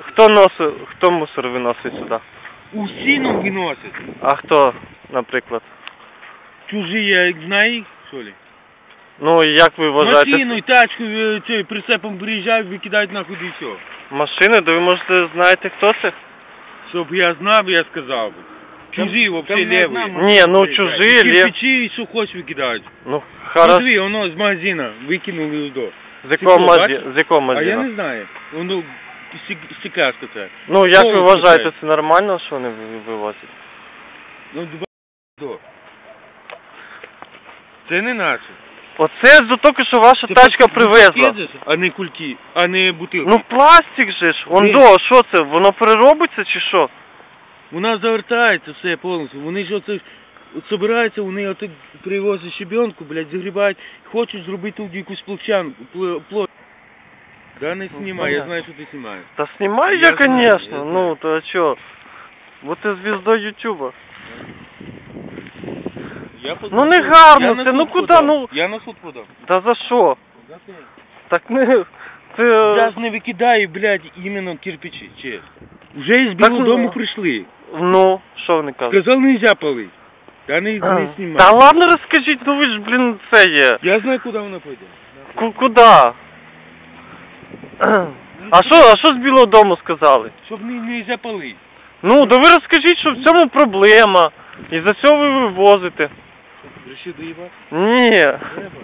хто носить, хто мусор виносить сюди? Усі нам виносять. А хто, наприклад? Чужі, я їх знаю їх, що ли? Ну і як ви вважаєте? Машину, тачку, е, цей, прицепом приїжджають, викидають нахуй і все. Машини, то ви можете знаєте хто це? Щоб я знав, я сказав би. Чужі, взагалі леві. Ні, ну чужі, лев. Кирпичі і що хочеш викидають. Ну, Хорошо. Дві, воно з магазина викинули до. З якого бачиш? З якого А я магазину? не знаю. Воно стік- стекляшка це. Ну як ви вважаєте, це. нормально, що вони ви- вивозять? Ну, до. Це не наше. Оце з тільки що ваша Це тачка привезла. ж, А не кульки, а не бутилки. Ну пластик же ж, он до, що це, воно переробиться чи що? У нас завертається все повністю. Вони ж оце собираються, вони от привозять щебенку, блядь, загрібають, хочуть зробити якусь площанку, пл- площу. Да не знімай, я знаю, що ти знімаєш. Та знімаю Я я, знаю, конечно, я ну то а чо? Бо ти звіздою Ютуба. Я Ну, не гарно на ну куди, ну? Я на суд подам. Та за що? Так не... Це... Я ж не викидаю, блядь, іменно кирпичі, чесно. Вже із Так, білого ну, дому прийшли. Ну, що вони кажуть? Сказав, нельзя палити. Я не, не знімаю. Та ладно розкажіть, ну ви ж, блін, це є. Я знаю, куди вона пойде. Ку- Куди? А що, а що з Білого дому сказали? Щоб не, не запалити. Ну, да ви розкажіть, що в цьому проблема. І за цього ви вивозите. Решив доїбати? Ні. Треба.